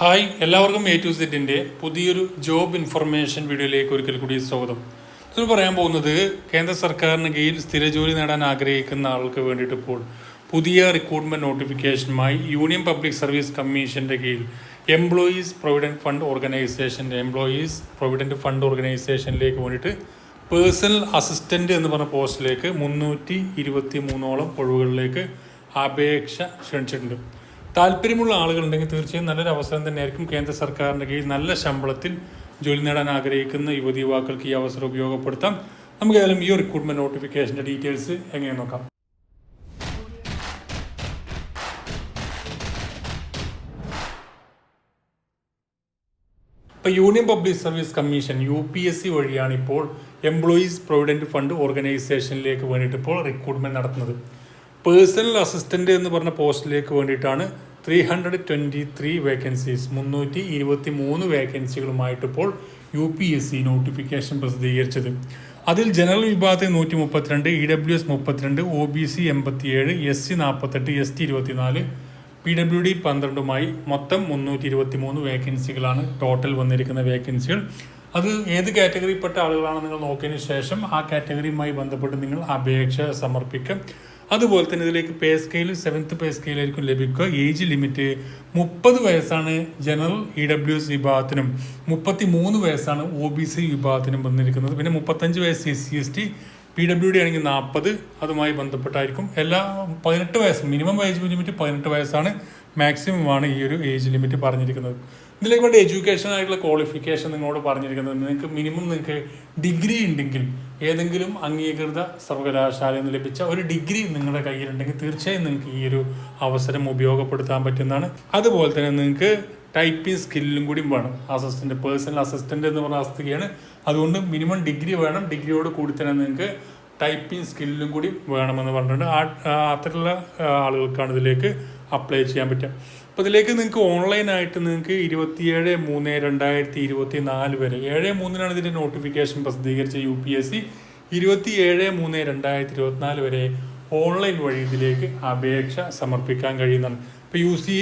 Hi എല്ലാവർക്കും A to സെറ്റിന്റെ പുതിയൊരു ജോബ് ഇൻഫർമേഷൻ വീഡിയോയിലേക്ക് ഒരിക്കൽ കൂടി സ്വാഗതം. ഇതിൽ പറയാൻ പോകുന്നത് കേന്ദ്ര സർക്കാരിന് കീഴിൽ സ്ഥിര ജോലി നേടാൻ ആഗ്രഹിക്കുന്ന ആൾക്ക് വേണ്ടിയിട്ട് ഇപ്പോൾ പുതിയ റിക്രൂട്ട്മെന്റ് നോട്ടിഫിക്കേഷനുമായി യൂണിയൻ പബ്ലിക് സർവീസ് കമ്മീഷന്റെ കീഴിൽ എംപ്ലോയീസ് പ്രൊവിഡന്റ് ഫണ്ട് ഓർഗനൈസേഷന്റെ എംപ്ലോയീസ് പ്രൊവിഡന്റ് ഫണ്ട് ഓർഗനൈസേഷനിലേക്ക് വേണ്ടിയിട്ട് പേഴ്സണൽ അസിസ്റ്റന്റ് എന്ന് പറഞ്ഞ പോസ്റ്റിലേക്ക് മുന്നൂറ്റി ഇരുപത്തി മൂന്നോളം ഒഴിവുകളിലേക്ക് അപേക്ഷ ക്ഷണിച്ചിട്ടുണ്ട്. താല്പര്യമുള്ള ആളുകളുണ്ടെങ്കിൽ തീർച്ചയായും നല്ലൊരു അവസരം തന്നെയായിരിക്കും കേന്ദ്ര സർക്കാരിന്റെ കീഴിൽ നല്ല ശമ്പളത്തിൽ ജോലി നേടാൻ ആഗ്രഹിക്കുന്ന യുവതി യുവാക്കൾക്ക് ഈ അവസരം ഉപയോഗപ്പെടുത്താം. നമുക്ക് ഏതായാലും ഈ റിക്രൂട്ട്മെന്റ് നോട്ടിഫിക്കേഷന്റെ ഡീറ്റെയിൽസ് എങ്ങനെ നോക്കാം. ഇപ്പോൾ union public service commission U P S C വഴിയാണ് ഇപ്പോൾ എംപ്ലോയീസ് പ്രൊവിഡന്റ് ഫണ്ട് ഓർഗനൈസേഷനിലേക്ക് വേണ്ടിയിട്ട് ഇപ്പോൾ റിക്രൂട്ട്മെന്റ് നടത്തുന്നത്. പേഴ്സണൽ അസിസ്റ്റന്റ് എന്ന് പറഞ്ഞ പോസ്റ്റിലേക്ക് വേണ്ടിയിട്ടാണ് three hundred twenty three vacancies മുന്നൂറ്റി ഇരുപത്തി മൂന്ന് വേക്കൻസികളുമായിട്ട് ഇപ്പോൾ U P S C notification പ്രസിദ്ധീകരിച്ചത്. അതിൽ ജനറൽ വിഭാഗത്തിൽ നൂറ്റി മുപ്പത്തിരണ്ട് ഇ ഡബ്ല്യു എസ് മുപ്പത്തിരണ്ട് ഒ ബി സി എൺപത്തിയേഴ് എസ് സി നാൽപ്പത്തെട്ട് എസ് ടി ഇരുപത്തിനാല് പി ഡബ്ല്യു ഡി പന്ത്രണ്ടുമായി മൊത്തം മുന്നൂറ്റി ഇരുപത്തി മൂന്ന് വേക്കൻസികളാണ് ടോട്ടൽ വന്നിരിക്കുന്ന വേക്കൻസികൾ അത് ഏത് കാറ്റഗറിയിൽപ്പെട്ട ആളുകളാണ് നിങ്ങൾ നോക്കിയതിന് ശേഷം ആ കാറ്റഗറിയുമായി ബന്ധപ്പെട്ട് നിങ്ങൾ അപേക്ഷ സമർപ്പിക്കും. അതുപോലെ തന്നെ ഇതിലേക്ക് പേ സ്കെയിൽ സെവൻത്ത് പേ സ്കെയിലായിരിക്കും ലഭിക്കുക. ഏജ് ലിമിറ്റ് മുപ്പത് വയസ്സാണ് ജനറൽ ഇ ഡബ്ല്യു എസ് വിഭാഗത്തിനും മുപ്പത്തി മൂന്ന് വയസ്സാണ് ഒ ബി സി വിഭാഗത്തിനും വന്നിരിക്കുന്നത്. പിന്നെ മുപ്പത്തഞ്ച് വയസ്സ് S C S T P W D ആണെങ്കിൽ നാൽപ്പത് അതുമായി ബന്ധപ്പെട്ടായിരിക്കും. എല്ലാ പതിനെട്ട് വയസ്സ് മിനിമം ഏജ് ലിമിറ്റ് പതിനെട്ട് വയസ്സാണ് മാക്സിമം ആണ് ഈ ഒരു ഏജ് ലിമിറ്റ് പറഞ്ഞിരിക്കുന്നത്. ഇതിലേക്ക് വേണ്ടി എഡ്യൂക്കേഷൻ ആയിട്ടുള്ള ക്വാളിഫിക്കേഷൻ നിങ്ങളോട് പറഞ്ഞിരിക്കുന്നത് നിങ്ങൾക്ക് മിനിമം നിങ്ങൾക്ക് ഡിഗ്രി ഉണ്ടെങ്കിൽ ഏതെങ്കിലും അംഗീകൃത സർവകലാശാലയിൽ നിന്ന് ലഭിച്ച ഒരു ഡിഗ്രി നിങ്ങളുടെ കയ്യിലുണ്ടെങ്കിൽ തീർച്ചയായും നിങ്ങൾക്ക് ഈ ഒരു അവസരം ഉപയോഗപ്പെടുത്താൻ പറ്റുന്നതാണ്. അതുപോലെ തന്നെ നിങ്ങൾക്ക് ടൈപ്പിംഗ് സ്കില്ലും കൂടി വേണം. അസിസ്റ്റന്റ് പേഴ്സണൽ അസിസ്റ്റന്റ് എന്ന് പറഞ്ഞ അവസ്ഥയാണ് അതുകൊണ്ട് മിനിമം ഡിഗ്രി വേണം. ഡിഗ്രിയോട് കൂടി തന്നെ നിങ്ങൾക്ക് ടൈപ്പിംഗ് സ്കില്ലും കൂടി വേണമെന്ന് പറഞ്ഞിട്ടുണ്ട്. ആ അത്തരത്തിലുള്ള ആളുകൾക്കാണ് ഇതിലേക്ക് അപ്ലൈ ചെയ്യാൻ പറ്റുക. അപ്പോൾ ഇതിലേക്ക് നിങ്ങൾക്ക് ഓൺലൈനായിട്ട് നിങ്ങൾക്ക് ഇരുപത്തിയേഴ് മൂന്ന് രണ്ടായിരത്തി ഇരുപത്തി നാല് വരെ ഏഴ് മൂന്നിനാണ് ഇതിന്റെ നോട്ടിഫിക്കേഷൻ പ്രസിദ്ധീകരിച്ച യു പി എസ് സി ഇരുപത്തി ഏഴ് മൂന്ന് രണ്ടായിരത്തി ഇരുപത്തിനാല് വരെ ഓൺലൈൻ വഴി ഇതിലേക്ക് അപേക്ഷ സമർപ്പിക്കാൻ കഴിയുന്നതാണ്. ഇപ്പോൾ യു സി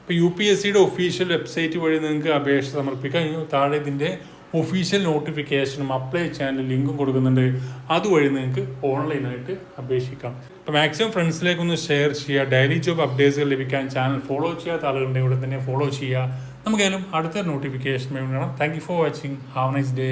ഇപ്പോൾ യു പി എസ് സിയുടെ ഒഫീഷ്യൽ വെബ്സൈറ്റ് വഴി നിങ്ങൾക്ക് അപേക്ഷ സമർപ്പിക്കാം. താഴെ ഇതിന്റെ ഒഫീഷ്യൽ നോട്ടിഫിക്കേഷനും അപ്ലൈ ചെയ്യാനുള്ള ലിങ്കും കൊടുക്കുന്നുണ്ട്. അതുവഴി നിങ്ങൾക്ക് ഓൺലൈനായിട്ട് അപേക്ഷിക്കാം. അപ്പോൾ മാക്സിമം ഫ്രണ്ട്സിലേക്ക് ഒന്ന് ഷെയർ ചെയ്യുക. ഡെയിലി ജോബ് അപ്ഡേറ്റ്സ് ലഭിക്കാൻ ചാനൽ ഫോളോ ചെയ്യാത്ത ആളുകളുടെ ഇവിടെ തന്നെ ഫോളോ ചെയ്യുക. നമുക്കായാലും അടുത്ത നോട്ടിഫിക്കേഷൻ വേണം. Thank you for watching have nice day